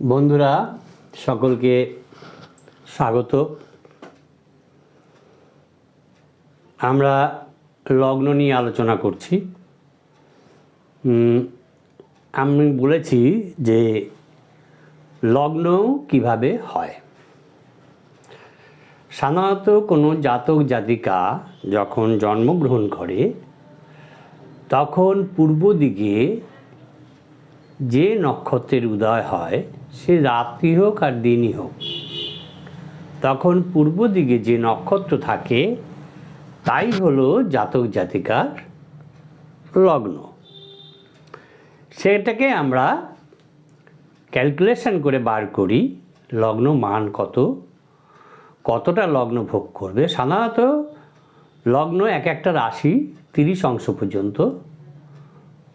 বন্ধুরা, সকলকে স্বাগত। আমরা লগ্ন নিয়ে আলোচনা করছি। আমি বলেছি যে লগ্ন কীভাবে হয়? সাধারণত কোনো জাতক জাতিকা যখন জন্মগ্রহণ করে, তখন পূর্ব দিকে যে নক্ষত্রের উদয় হয় সে রাত্রি হোক আর দিনই হোক। তখন পূর্ব দিকে যে নক্ষত্র থাকে, তাই হলো জাতক জাতিকার লগ্ন। সেটাকে আমরা ক্যালকুলেশন করে বার করি, লগ্ন মান কত, কতটা লগ্ন ভোগ করবে। সাধারণত লগ্ন এক একটা রাশি তিরিশ অংশ পর্যন্ত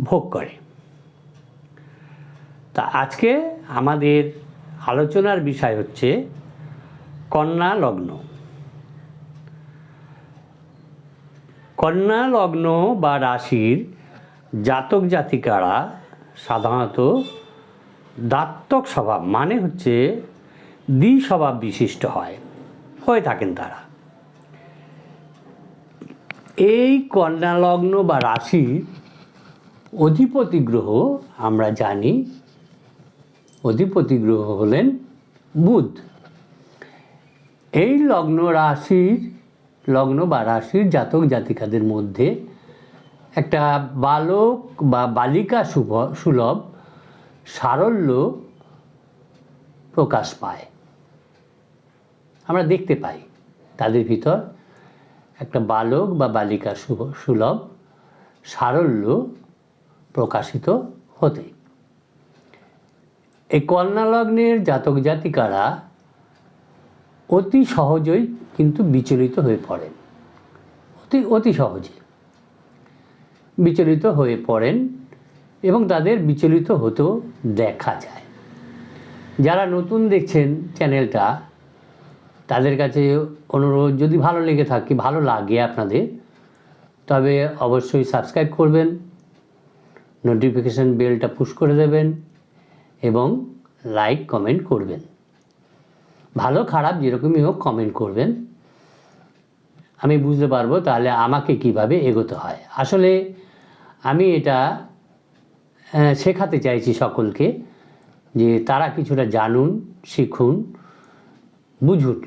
ভোগ করে। তা আজকে আমাদের আলোচনার বিষয় হচ্ছে কন্যা লগ্ন। কন্যা লগ্ন বা রাশির জাতক জাতিকারা সাধারণত দাত্তক স্বভাব মানে হচ্ছে দ্বি স্বভাব বিশিষ্ট হয়, হয়ে থাকেন তারা। এই কন্যা লগ্ন বা রাশির অধিপতি গ্রহ আমরা জানি অধিপতি গ্রহ হলেন বুধ। এই লগ্ন রাশির, লগ্ন বা রাশির জাতক জাতিকাদের মধ্যে একটা বালক বা বালিকা শুভ, সুলভ সারল্য প্রকাশ পায়। আমরা দেখতে পাই তাদের ভিতর একটা বালক বা বালিকা সুলভ সারল্য প্রকাশিত হতে। এই কন্যা লগ্নের জাতক জাতিকারা অতি সহজেই কিন্তু বিচলিত হয়ে পড়েন। অতি অতি সহজে বিচলিত হয়ে পড়েন এবং তাদের বিচলিত হতেও দেখা যায়। যারা নতুন দেখছেন চ্যানেলটা, তাদের কাছে অনুরোধ, যদি ভালো লেগে থাকে, ভালো লাগে আপনাদের, তবে অবশ্যই সাবস্ক্রাইব করবেন, নোটিফিকেশান বেলটা পুশ করে দেবেন এবং লাইক কমেন্ট করবেন। ভালো, খারাপ যেরকমই হোক কমেন্ট করবেন। আমি বুঝতে পারব তাহলে আমাকে কীভাবে এগোতে হয়। আসলে আমি এটা শেখাতে চাইছি সকলকে যে তারা কিছুটা জানুন, শিখুন, বুঝুন।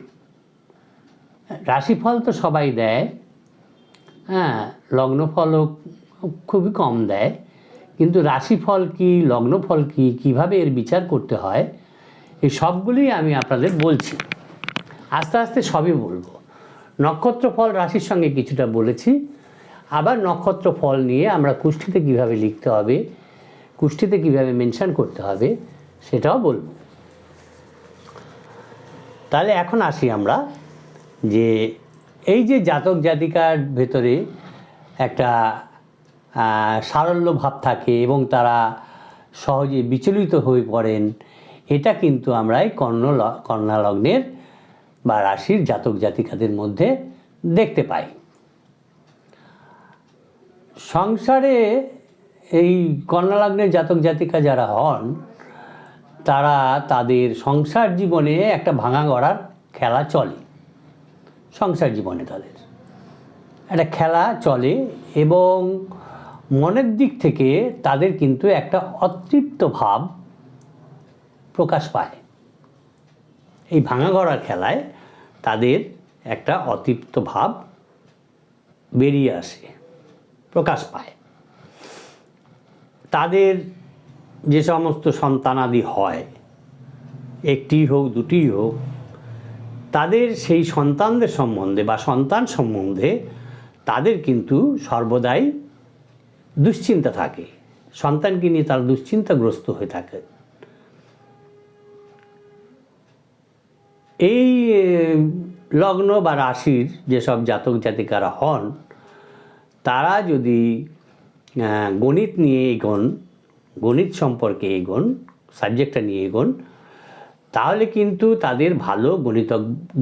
রাশিফল তো সবাই দেয় হ্যাঁ লগ্নফলও খুবই কম দেয়। কিন্তু রাশিফল কি, লগ্নফল কি, কীভাবে এর বিচার করতে হয় এই সবগুলি আমি আপনাদের বলছি। আস্তে আস্তে সবই বলব। নক্ষত্র ফল রাশির সঙ্গে কিছুটা বলেছি। আবার নক্ষত্র ফল নিয়ে আমরা কুষ্ঠিতে কীভাবে লিখতে হবে, কুষ্ঠিতে কীভাবে মেনশন করতে হবে, সেটাও বলব। তাহলে এখন আসি আমরা যে এই যে জাতক জাতিকার ভেতরে একটা সারল্য ভাব থাকে এবং তারা সহজে বিচলিত হয়ে পড়েন। এটা কিন্তু আমরা এই কর্ণ ল- কন্যা লগ্নের বা রাশির জাতক জাতিকাদের মধ্যে দেখতে পাই। সংসারে এই কন্যা লগ্নের জাতক জাতিকা যারা হন, তারা তাদের সংসার জীবনে একটা ভাঙা গড়ার খেলা চলে। সংসার জীবনে তাদের। একটা খেলা চলে এবং মনের দিক থেকে তাদের কিন্তু একটা অতৃপ্ত ভাব প্রকাশ পায়। এই ভাঙা গড়ার খেলায় তাদের একটা অতৃপ্ত ভাব বেরিয়ে আসে, প্রকাশ পায়। তাদের যে সমস্ত সন্তানাদি হয়, একটি হোক, দুটি হোক, তাদের সেই সন্তানদের সম্বন্ধে বা সন্তান সম্বন্ধে তাদের কিন্তু সর্বদাই দুশ্চিন্তা থাকে। সন্তানকে নিয়ে তারা দুশ্চিন্তাগ্রস্ত হয়ে থাকে। এই লগ্ন বা রাশির যেসব জাতক জাতিকারা হন, তারা যদি গণিত নিয়ে এগোন, গণিত সম্পর্কে এগোন, সাবজেক্টটা নিয়ে এগোন, তাহলে কিন্তু তাদের ভালো গণিত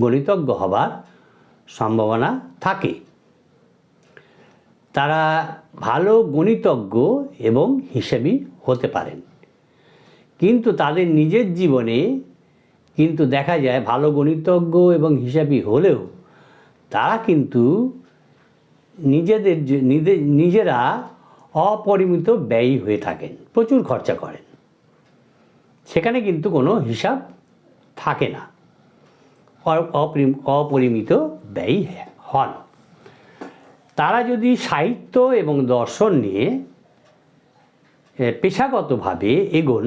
গণিতজ্ঞ হবার সম্ভাবনা থাকে। তারা ভালো গণিতজ্ঞ এবং হিসেবি হতে পারেন। কিন্তু তাদের নিজের জীবনে কিন্তু দেখা যায় ভালো গণিতজ্ঞ এবং হিসাবি হলেও তারা কিন্তু নিজেদের নিজেরা অপরিমিত ব্যয়ী হয়ে থাকেন, প্রচুর খরচা করেন। সেখানে কিন্তু কোনো হিসাব থাকে না। অপরি- অপরিমিত ব্যয়ী হন। তারা যদি সাহিত্য এবং দর্শন নিয়ে পেশাগতভাবে এগোন,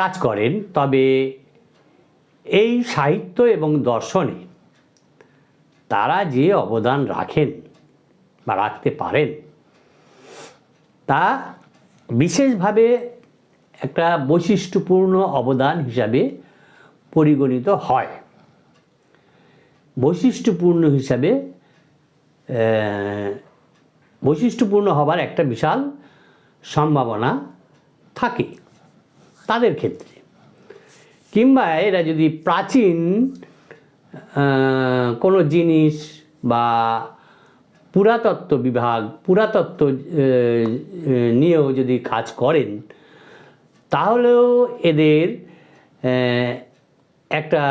কাজ করেন, তবে এই সাহিত্য এবং দর্শনে তারা যে অবদান রাখেন বা রাখতে পারেন, তা বিশেষভাবে একটা বৈশিষ্ট্যপূর্ণ অবদান হিসাবে পরিগণিত হয়। বৈশিষ্ট্যপূর্ণ হিসাবে বৈশিষ্ট্যপূর্ণ হবার একটা বিশাল সম্ভাবনা থাকে তাদের ক্ষেত্রে। কিংবা এরা যদি প্রাচীন কোনো জিনিস বা পুরাতত্ত্ব বিভাগ, পুরাতত্ত্ব নিয়েও যদি কাজ করেন, তাহলেও এদের একটা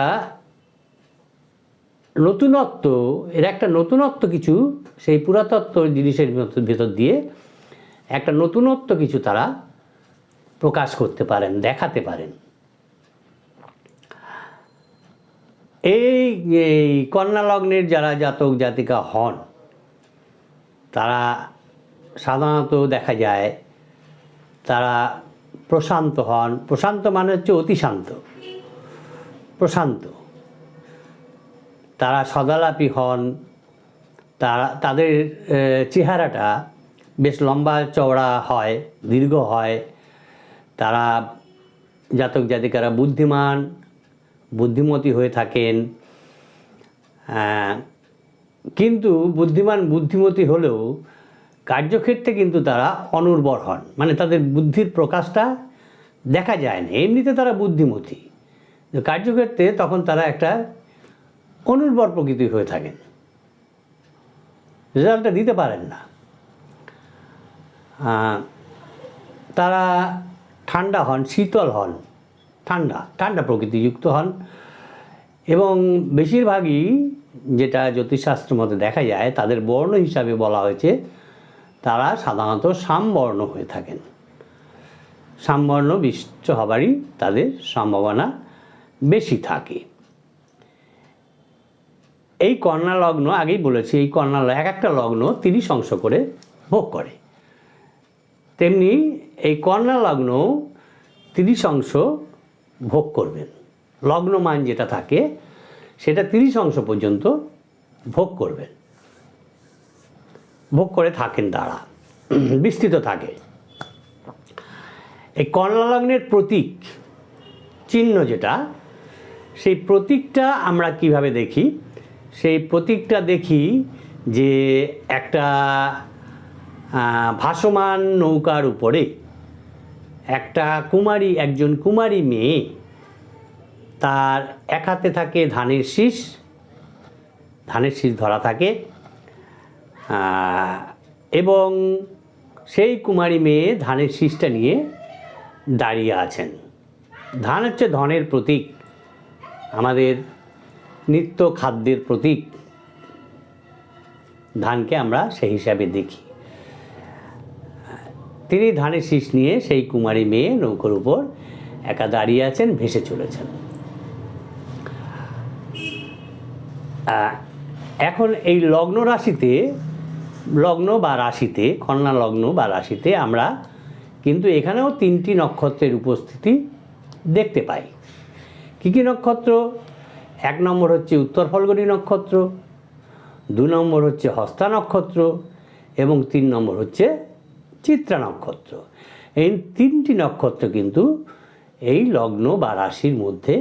নতুনত্ব, এর একটা নতুনত্ব কিছু, সেই পুরাতত্ত্ব জিনিসের ভেতর- দিয়ে একটা নতুনত্ব কিছু তারা প্রকাশ করতে পারেন, দেখাতে পারেন। এই এই কন্যা লগ্নের যারা জাতক জাতিকা হন, তারা সাধারণত দেখা যায় তারা প্রশান্ত হন। প্রশান্ত মানে হচ্ছে অতি শান্ত। প্রশান্ত। তারা সদালাপি হন, তারা, তাদের চেহারাটা বেশ লম্বা চওড়া হয়, দীর্ঘ হয়। তারা জাতক জাতিকারা বুদ্ধিমান, বুদ্ধিমতী হয়ে থাকেন। কিন্তু বুদ্ধিমান, বুদ্ধিমতী হলেও কার্যক্ষেত্রে কিন্তু তারা অনুর্বর হন। মানে তাদের বুদ্ধির প্রকাশটা দেখা যায় না। এমনিতে তারা বুদ্ধিমতী। কার্যক্ষেত্রে তখন তারা একটা অনুর্বর প্রকৃতি হয়ে থাকেন রেজাল্টটা দিতে পারেন না। তারা ঠান্ডা হন, শীতল হন, ঠান্ডা ঠান্ডা প্রকৃতিযুক্ত হন এবং বেশিরভাগই যেটা জ্যোতিষশাস্ত্র মতে দেখা যায়, তাদের বর্ণ হিসাবে বলা হয়েছে, তারা সাধারণত সামবর্ণ হয়ে থাকেন। সামবর্ণ বিষ্ট হবারই তাদের সম্ভাবনা বেশি থাকে। এই কন্যা লগ্ন আগেই বলেছি, এই কন্যা এক একটা লগ্ন তিরিশ অংশ করে ভোগ করে। তেমনি এই কন্যা লগ্ন তিরিশ অংশ ভোগ করবেন। লগ্নমান যেটা থাকে, সেটা তিরিশ অংশ পর্যন্ত ভোগ করবেন। ভোগ করে থাকেন তারা বিস্তৃত থাকে। এই কন্যা লগ্নের প্রতীক চিহ্ন যেটা, সেই প্রতীকটা আমরা কীভাবে দেখি? সেই প্রতীকটা দেখি যে একটা ভাসমান নৌকার উপরে একটা কুমারী, একজন কুমারী মেয়ে, তার এক হাতে থাকে ধানের শীষ ধানের শীষ ধরা থাকে এবং সেই কুমারী মেয়ে ধানের শীষটা নিয়ে দাঁড়িয়ে আছেন। ধান হচ্ছে ধনের প্রতীক। আমাদের নিত্য খাদ্যের প্রতীক। ধানকে আমরা সেই হিসাবে দেখি। তিনি ধানের শীষ নিয়ে সেই কুমারী মেয়ে নৌকোর উপর একা দাঁড়িয়ে আছেন, ভেসে চলেছেন। এখন এই লগ্ন রাশিতে, লগ্ন বা রাশিতে, কন্যা লগ্ন বা রাশিতে আমরা কিন্তু এখানেও তিনটি নক্ষত্রের উপস্থিতি দেখতে পাই। কী কী নক্ষত্র? এক নম্বর হচ্ছে উত্তর ফলগনি নক্ষত্র, দু নম্বর হচ্ছে হস্তা নক্ষত্র এবং তিন নম্বর হচ্ছে চিত্রা নক্ষত্র। এই তিনটি নক্ষত্র কিন্তু এই লগ্ন বা রাশির মধ্যে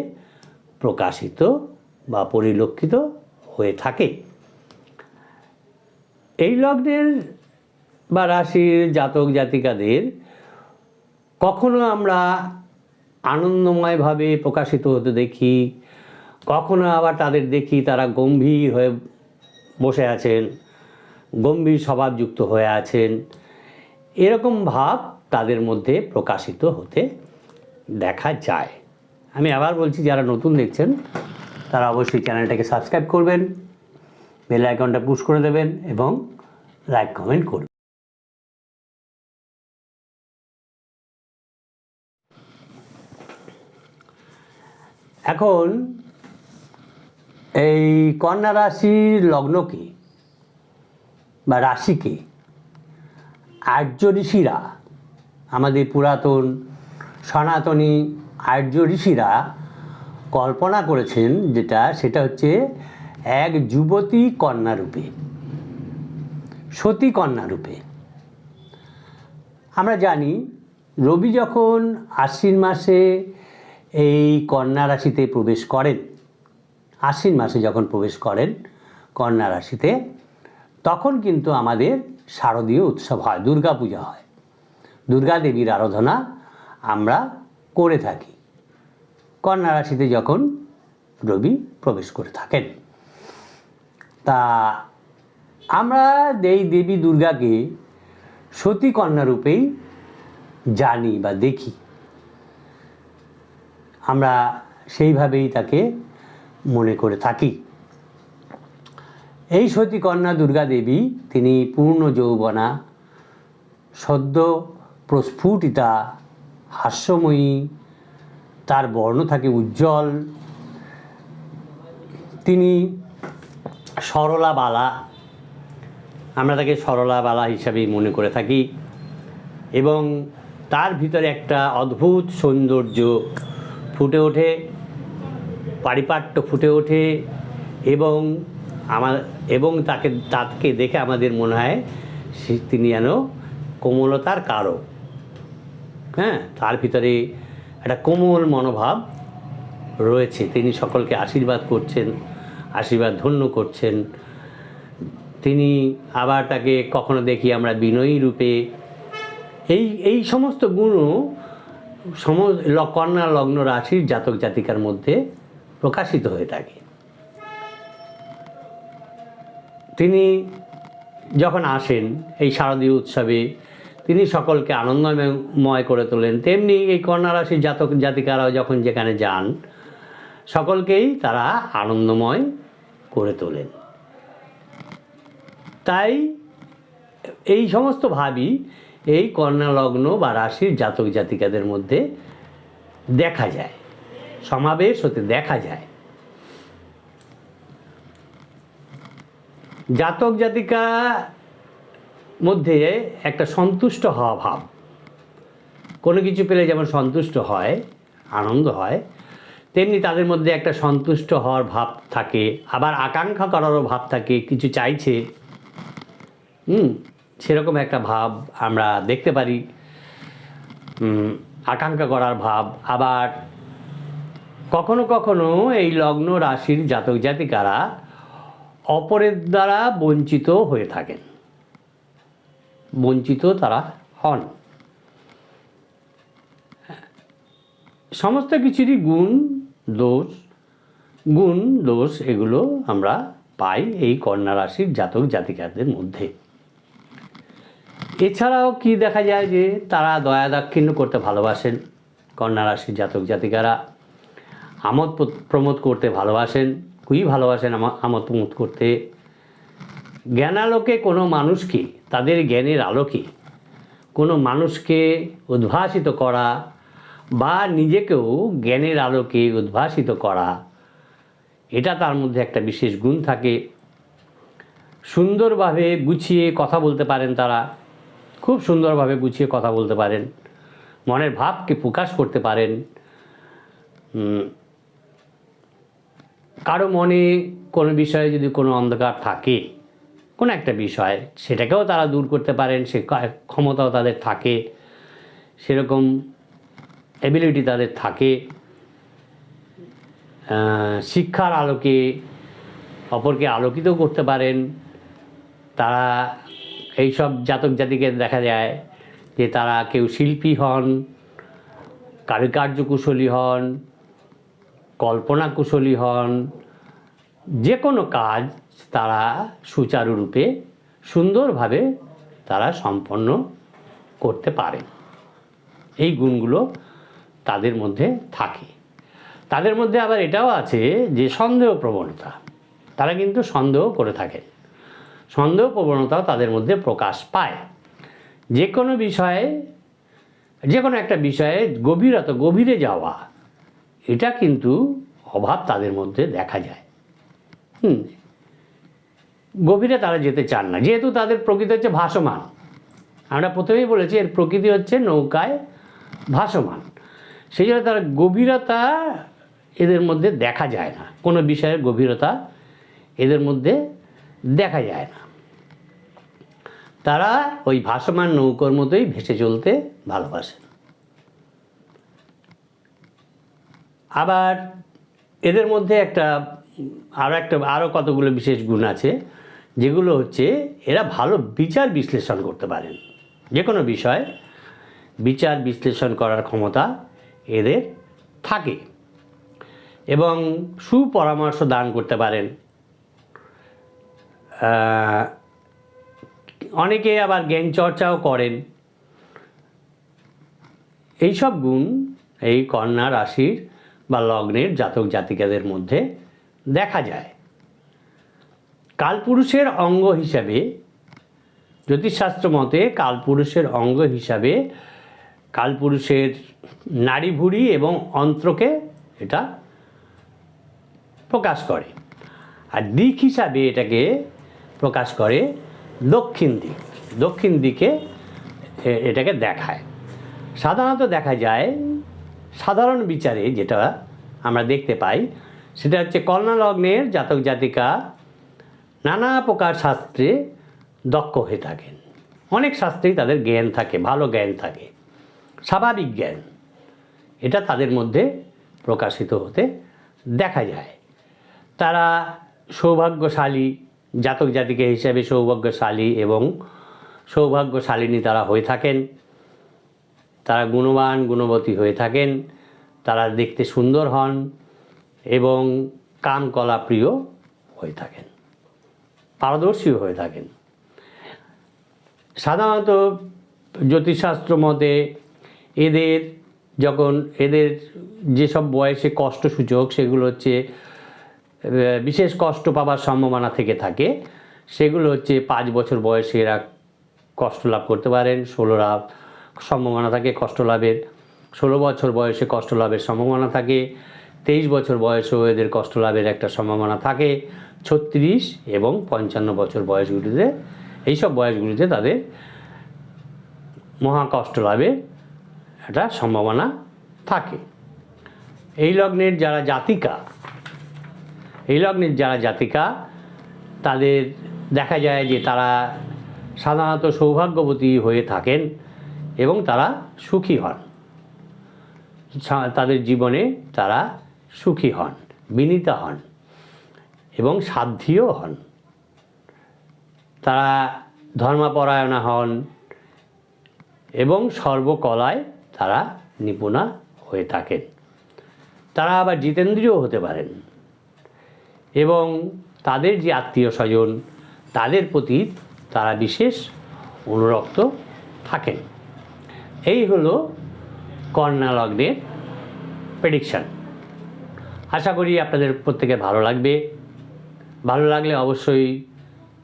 প্রকাশিত বা পরিলক্ষিত হয়ে থাকে। এই লগ্নের বা রাশির জাতক জাতিকাদের কখনো আমরা আনন্দময়ভাবে প্রকাশিত হতে দেখি কখনো আবার তাদের দেখি তারা গম্ভীর হয়ে বসে আছেন, গম্ভীর স্বভাবযুক্ত হয়ে আছেন। এরকম ভাব তাদের মধ্যে প্রকাশিত হতে দেখা যায়। আমি আবার বলছি, যারা নতুন দেখছেন, তারা অবশ্যই চ্যানেলটাকে সাবস্ক্রাইব করবেন, বেল আইকনটা পুশ করে দেবেন এবং লাইক, কমেন্ট করবেন। এখন এই কন্যা রাশির লগ্নকে বা রাশিকে আর্য ঋষিরা, আমাদের পুরাতন সনাতনী আর্য ঋষিরা কল্পনা করেছেন যেটা, সেটা হচ্ছে এক যুবতী কন্যা রূপে, সতী কন্যা রূপে। আমরা জানি, রবি যখন আশ্বিন মাসে এই কন্যা রাশিতে প্রবেশ করেন আশ্বিন মাসে যখন প্রবেশ করেন কন্যা রাশিতে, তখন কিন্তু আমাদের শারদীয় উৎসব হয় দুর্গা পূজা হয়। দুর্গা দেবীর আরাধনা আমরা করে থাকি। কন্যা রাশিতে যখন রবি প্রবেশ করে থাকেন, তা আমরা এই দেবী দুর্গাকে সতী কন্যা রূপেই জানি বা দেখি, আমরা সেইভাবেই তাকে মনে করে থাকি। এই সতী কন্যা দুর্গা দেবী, তিনি পূর্ণ যৌবনা, সদ্য প্রস্ফুটিতা, হাস্যময়ী, তার বর্ণ থাকে উজ্জ্বল, তিনি সরলা বালা, আমরা তাকে সরলা বালা হিসাবেই মনে করে থাকি, এবং তার ভিতরে একটা অদ্ভুত সৌন্দর্য ফুটে ওঠে। পারিপাট্য ফুটে ওঠে এবং আমার, এবং তাকে তাকে দেখে আমাদের মনে হয় তিনি যেন কোমলতার কারক। হ্যাঁ তার ভিতরে একটা কোমল মনোভাব রয়েছে। তিনি সকলকে আশীর্বাদ করছেন, আশীর্বাদ ধন্য করছেন। তিনি আবার তাকে কখনো দেখি আমরা বিনয়ী রূপে। এই এই সমস্ত গুণও সম, কন্যা লগ্ন রাশির জাতক জাতিকার মধ্যে প্রকাশিত হয়ে থাকে। তিনি যখন আসেন এই শারদীয় উৎসবে, তিনি সকলকে আনন্দময় করে তোলেন। তেমনি এই কন্যা রাশির জাতক জাতিকারাও যখন যেখানে যান, সকলকেই তারা আনন্দময় করে তোলেন। তাই এই সমস্ত ভাবই এই কন্যা লগ্ন বা রাশির জাতক জাতিকাদের মধ্যে দেখা যায়। সমাবেশ হতে দেখা যায়। জাতক জাতিকা মধ্যে একটা সন্তুষ্ট হওয়া ভাব। কোনো কিছু পেলে যেমন সন্তুষ্ট হয়, আনন্দ হয়, তেমনি তাদের মধ্যে একটা সন্তুষ্ট হওয়ার ভাব থাকে। আবার আকাঙ্ক্ষা করারও ভাব থাকে, কিছু চাইছে। হুম, সেরকম একটা ভাব আমরা দেখতে পারি। আকাঙ্ক্ষা করার ভাব, আবার কখনো কখনো এই লগ্ন রাশির জাতক জাতিকারা অপরের দ্বারা বঞ্চিত হয়ে থাকেন। বঞ্চিত তারা হন। সমস্ত কিছুরই গুণ দোষ গুণ দোষ এগুলো আমরা পাই এই কন্যা রাশির জাতক জাতিকাদের মধ্যে। এছাড়াও কি দেখা যায় যে তারা দয়া দাক্ষিণ্য করতে ভালোবাসেন? কন্যা রাশির জাতক জাতিকারা আমোদ প্রমোদ করতে ভালোবাসেন, খুবই ভালোবাসেন আমা- আমোদ প্রমোদ করতে। জ্ঞানালোকে কোনো মানুষকে তাদের জ্ঞানের আলোকে কোনো মানুষকে উদ্ভাসিত করা বা নিজেকেও জ্ঞানের আলোকে উদ্ভাসিত করা, এটা তার মধ্যে একটা বিশেষ গুণ থাকে। সুন্দরভাবে গুছিয়ে কথা বলতে পারেন তারা, খুব সুন্দরভাবে গুছিয়ে কথা বলতে পারেন। মনের ভাবকে প্রকাশ করতে পারেন। কারও মনে কোনো বিষয়ে যদি কোনো অন্ধকার থাকে, কোনো একটা বিষয়, সেটাকেও তারা দূর করতে পারেন, সে ক্ষমতাও তাদের থাকে, সেরকম অ্যাবিলিটি তাদের থাকে শিক্ষার আলোকে অপরকে আলোকিত করতে পারেন। তারা এইসব জাতক জাতিকে দেখা যায় যে তারা কেউ শিল্পী হন কারুকার্য কুশলী হন কল্পনা কুশলী হন। যে কোনো কাজ তারা সুচারুরূপে সুন্দরভাবে তারা সম্পন্ন করতে পারে। এই গুণগুলো তাদের মধ্যে থাকে। তাদের মধ্যে আবার এটাও আছে যে সন্দেহ প্রবণতা। তারা কিন্তু সন্দেহ করে থাকে। সন্দেহ প্রবণতাও তাদের মধ্যে প্রকাশ পায়। যে কোনো বিষয়ে, যে কোনো একটা বিষয়ে গভীরতা, গভীরে যাওয়া এটা কিন্তু অভাব তাদের মধ্যে দেখা যায়। হুম। গভীরে তারা যেতে চান না, যেহেতু তাদের প্রকৃতি হচ্ছে ভাসমান। আমরা প্রথমেই বলেছি এর প্রকৃতি হচ্ছে নৌকায় ভাসমান। সেই জন্য তারা গভীরতা এদের মধ্যে দেখা যায় না, কোনো বিষয়ের গভীরতা এদের মধ্যে দেখা যায় না। তারা ওই ভাসমান নৌকোর মতোই ভেসে চলতে ভালোবাসেন। আবার এদের মধ্যে একটা আরও একটা আরও কতগুলো বিশেষ গুণ আছে, যেগুলো হচ্ছে এরা ভালো বিচার বিশ্লেষণ করতে পারেন। যে কোনো বিষয়, বিচার বিশ্লেষণ করার ক্ষমতা এদের থাকে এবং সুপরামর্শ দান করতে পারেন। অনেকে আবার জ্ঞান চর্চাও করেন। এইসব গুণ এই কন্যা রাশির বা লগ্নের জাতক জাতিকাদের মধ্যে দেখা যায়। কালপুরুষের অঙ্গ হিসাবে জ্যোতিষশাস্ত্র মতে কালপুরুষের অঙ্গ হিসাবে কালপুরুষের নাড়ি ভুঁড়ি এবং অন্ত্রকে এটা প্রকাশ করে। আর দিক হিসাবে এটাকে প্রকাশ করে দক্ষিণ দিক। দক্ষিণ দিকে এটাকে দেখায়। সাধারণত দেখা যায় সাধারণ বিচারে যেটা আমরা দেখতে পাই, সেটা হচ্ছে কন্যা লগ্নের জাতক জাতিকা নানা প্রকার শাস্ত্রে দক্ষ হয়ে থাকেন। অনেক শাস্ত্রেই তাদের জ্ঞান থাকে, ভালো জ্ঞান থাকে, স্বাভাবিক জ্ঞান। এটা তাদের মধ্যে প্রকাশিত হতে দেখা যায়। তারা সৌভাগ্যশালী জাতক জাতিকা হিসেবে সৌভাগ্যশালী এবং সৌভাগ্যশালিনী তারা হয়ে থাকেন। তারা গুণবান, গুণবতী হয়ে থাকেন, তারা দেখতে সুন্দর হন এবং কামকলা প্রিয় হয়ে থাকেন, পারদর্শীও হয়ে থাকেন। সাধারণত জ্যোতিষশাস্ত্র মতে এদের যখন এদের যেসব বয়সে কষ্টসূচক সেগুলো হচ্ছে বিশেষ কষ্ট পাবার সম্ভাবনা থেকে থাকে, সেগুলো হচ্ছে পাঁচ বছর বয়সে এরা কষ্ট লাভ করতে পারেন ষোলো লাভ সম্ভাবনা থাকে কষ্ট লাভের। ষোলো বছর বয়সে কষ্ট লাভের সম্ভাবনা থাকে। তেইশ বছর বয়সেও এদের কষ্ট লাভের একটা সম্ভাবনা থাকে। ছত্রিশ এবং পঞ্চান্ন বছর বয়সগুলিতে, এইসব বয়সগুলিতে তাদের মহা কষ্ট লাভের একটা সম্ভাবনা থাকে। এই লগ্নের যারা জাতিকা, এই লগ্নের যারা জাতিকা, তাদের দেখা যায় যে তারা সাধারণত সৌভাগ্যবতী হয়ে থাকেন। এবং তারা সুখী হন। তাদের জীবনে তারা সুখী হন, বিনীতা হন এবং সাধ্যীও হন। তারা ধর্মপরায়ণা হন এবং সর্বকলায় তারা নিপুণা হয়ে থাকেন। তারা আবার জিতেন্দ্রীয় হতে পারেন এবং তাদের যে আত্মীয় স্বজন, তাদের প্রতি তারা বিশেষ অনুরক্ত থাকেন। এই হলো কন্যা লগ্নের প্রেডিকশান আশা করি আপনাদের প্রত্যেকে ভালো লাগবে। ভালো লাগলে অবশ্যই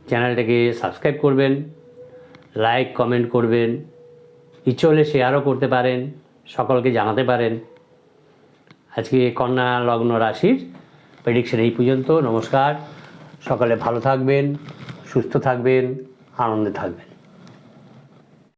চ্যানেলটাকে সাবস্ক্রাইব করবেন লাইক কমেন্ট করবেন ইচ্ছে হলে শেয়ারও করতে পারেন, সকলকে জানাতে পারেন। আজকে কন্যা লগ্ন রাশির প্রেডিকশন এই পর্যন্ত। নমস্কার। সকালে ভালো থাকবেন, সুস্থ থাকবেন, আনন্দে থাকবেন।